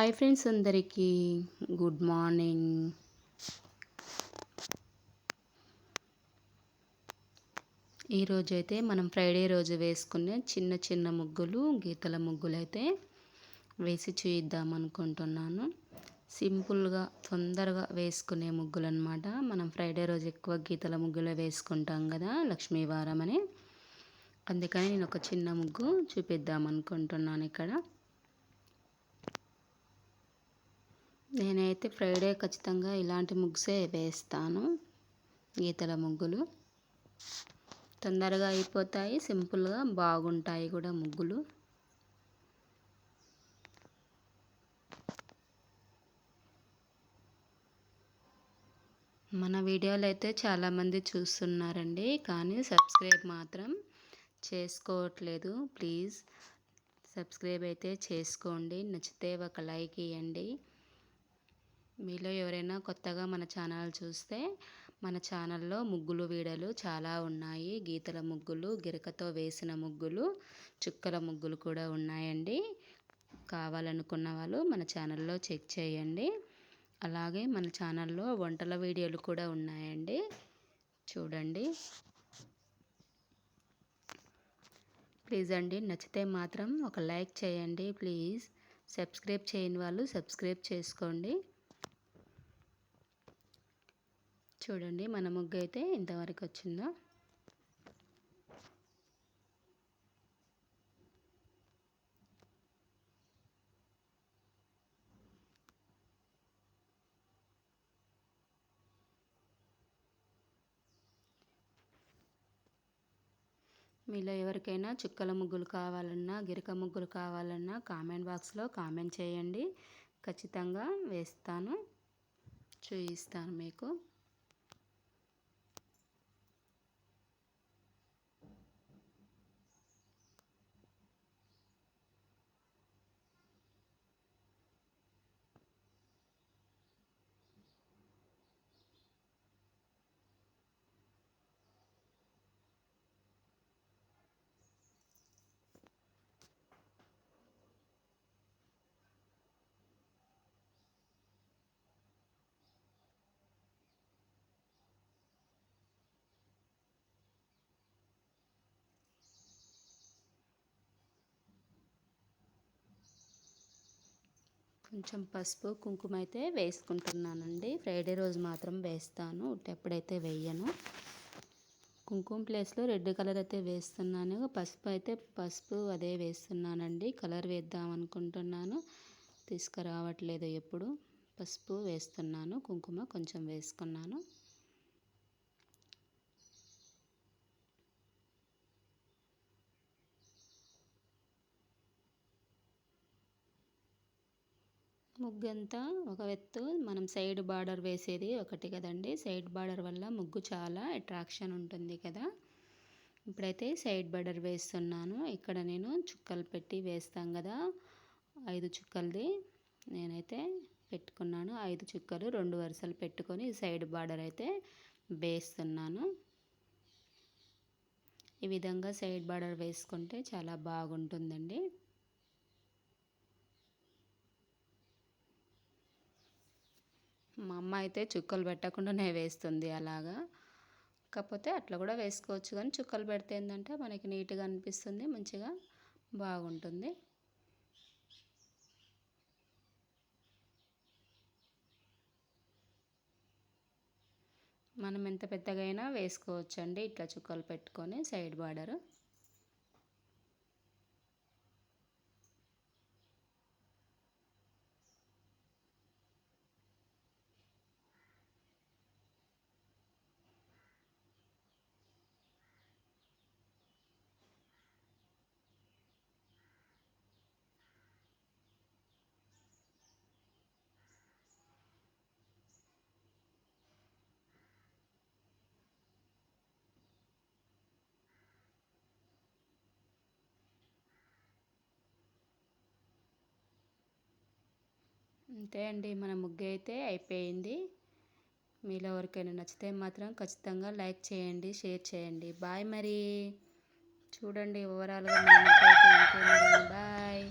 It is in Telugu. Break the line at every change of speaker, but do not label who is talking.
హాయ్ ఫ్రెండ్స్ అందరికీ గుడ్ మార్నింగ్ ఈరోజు అయితే మనం ఫ్రైడే రోజు వేసుకునే చిన్న చిన్న ముగ్గులు గీతల ముగ్గులు అయితే వేసి చూయిద్దాం అనుకుంటున్నాను. సింపుల్గా తొందరగా వేసుకునే ముగ్గులు అనమాట మనం ఫ్రైడే రోజు ఎక్కువ గీతల ముగ్గులే వేసుకుంటాం కదా లక్ష్మీవారం అని. అందుకని నేను ఒక చిన్న ముగ్గు చూపిద్దాం అనుకుంటున్నాను ఇక్కడ. నేనైతే ఫ్రైడే ఖచ్చితంగా ఇలాంటి ముగ్సే వేస్తాను. గీతల ముగ్గులు. తొందరగా అయిపోతాయి సింపుల్గా బాగుంటాయి కూడా ముగ్గులు. మన వీడియోలు అయితే చాలామంది చూస్తున్నారండి కానీ సబ్స్క్రైబ్ మాత్రం చేసుకోవట్లేదు. ప్లీజ్ సబ్స్క్రైబ్ అయితే చేసుకోండి. నచ్చితే ఒక లైక్ ఇవ్వండి మీలో ఎవరైనా కొత్తగా మన ఛానల్ చూస్తే మన ఛానల్లో ముగ్గులు వీడలు చాలా ఉన్నాయి. గీతల ముగ్గులు గిరకతో వేసిన ముగ్గులు చుక్కల ముగ్గులు కూడా ఉన్నాయండి. కావాలనుకున్న వాళ్ళు మన ఛానల్లో చెక్ చేయండి. అలాగే మన ఛానల్లో వంటల వీడియోలు కూడా ఉన్నాయండి. చూడండి. ప్లీజ్ అండి నచ్చితే మాత్రం ఒక లైక్ చేయండి ప్లీజ్. సబ్స్క్రైబ్ చేయని వాళ్ళు సబ్స్క్రైబ్ చేసుకోండి. చూడండి మన ముగ్గు అయితే ఇంతవరకు వచ్చిందో. మీలో ఎవరికైనా చుక్కల ముగ్గులు కావాలన్నా గిరక ముగ్గులు కావాలన్నా కామెంట్ బాక్స్లో కామెంట్ చేయండి. ఖచ్చితంగా వేస్తాను చూపిస్తాను మీకు. కొంచెం పసుపు కుంకుమ అయితే వేసుకుంటున్నానండి. ఫ్రైడే రోజు మాత్రం వేస్తాను. ఎప్పుడైతే వేయను. కుంకుమ ప్లేస్లో రెడ్ కలర్ అయితే వేస్తున్నాను. పసుపు అయితే పసుపు అదే వేస్తున్నానండి. కలర్ వేద్దాం అనుకుంటున్నాను. తీసుకురావట్లేదు ఎప్పుడు. పసుపు వేస్తున్నాను. కుంకుమ కొంచెం వేసుకున్నాను. ముగ్గు అంతా ఒక ఎత్తు మనం సైడ్ బార్డర్ వేసేది ఒకటి కదండి. సైడ్ బార్డర్ వల్ల ముగ్గు చాలా అట్రాక్షన్ ఉంటుంది కదా. ఇప్పుడైతే సైడ్ బార్డర్ వేస్తున్నాను. ఇక్కడ నేను చుక్కలు పెట్టి వేస్తాం కదా. ఐదు చుక్కలది నేనైతే పెట్టుకున్నాను. ఐదు చుక్కలు రెండు వరుసలు పెట్టుకొని సైడ్ బార్డర్ అయితే వేస్తున్నాను. ఈ విధంగా సైడ్ బార్డర్ వేసుకుంటే చాలా బాగుంటుందండి. మా అమ్మ అయితే చుక్కలు పెట్టకుండానే వేస్తుంది అలాగా. కాకపోతే అట్లా కూడా వేసుకోవచ్చు కానీ చుక్కలు పెడితే ఏంటంటే మనకి నీట్గా అనిపిస్తుంది మంచిగా బాగుంటుంది. మనం ఎంత పెద్దగా అయినా వేసుకోవచ్చండి ఇట్లా చుక్కలు పెట్టుకొని సైడ్ బార్డరు. అంతే అండి మన ముగ్గు అయితే అయిపోయింది. మీలో ఎవరికైనా నచ్చితే మాత్రం ఖచ్చితంగా లైక్ చేయండి షేర్ చేయండి. బాయ్ మరి. చూడండి ఓవరాల్గా బాయ్.